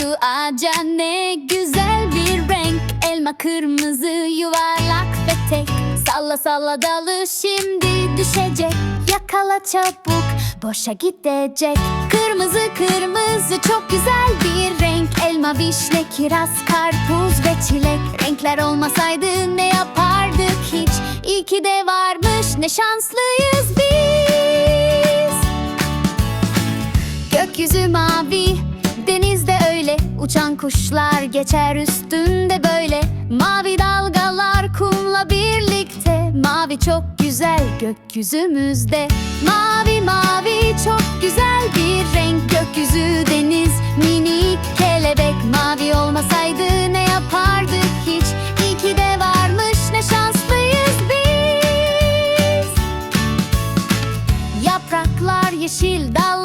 şu ağaca ne güzel bir renk. Elma kırmızı yuvarlak ve tek Salla salla dalı şimdi düşecek. Yakala çabuk boşa gidecek. Kırmızı kırmızı çok güzel bir renk. Elma, vişne, kiraz, karpuz ve çilek. Renkler olmasaydı ne yapardık hiç? İyi ki de varmış ne şanslıyız biz. Gökyüzü mavi, Uçan kuşlar geçer üstünde böyle. Mavi dalgalar kumla birlikte. Mavi çok güzel gökyüzümüzde. Mavi mavi çok güzel bir renk. Gökyüzü deniz minik kelebek. Mavi olmasaydı ne yapardık hiç? İyi de varmış ne şanslıyız biz. Yapraklar yeşil neşe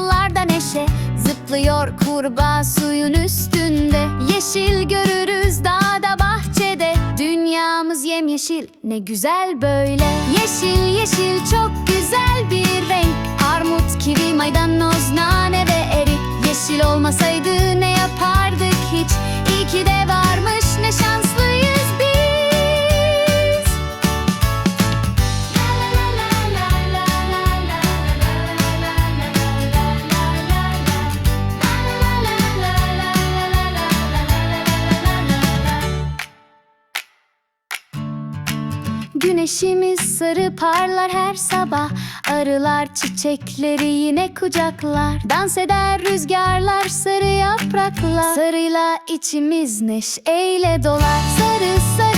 Zıplıyor kurbağa suyun üstünde. Yeşil görürüz dağda bahçede. Dünyamız yemyeşil ne güzel böyle. Yeşil yeşil çok güzel bir renk. Armut, kivi, maydanoz, nane ve erik. Yeşil olmasaydı ne yapardık Güneşimiz sarı parlar her sabah. Arılar çiçekleri yine kucaklar. Dans eder rüzgarlar sarı yapraklar. Sarıyla içimiz neşeyle dolar. Sarı sarı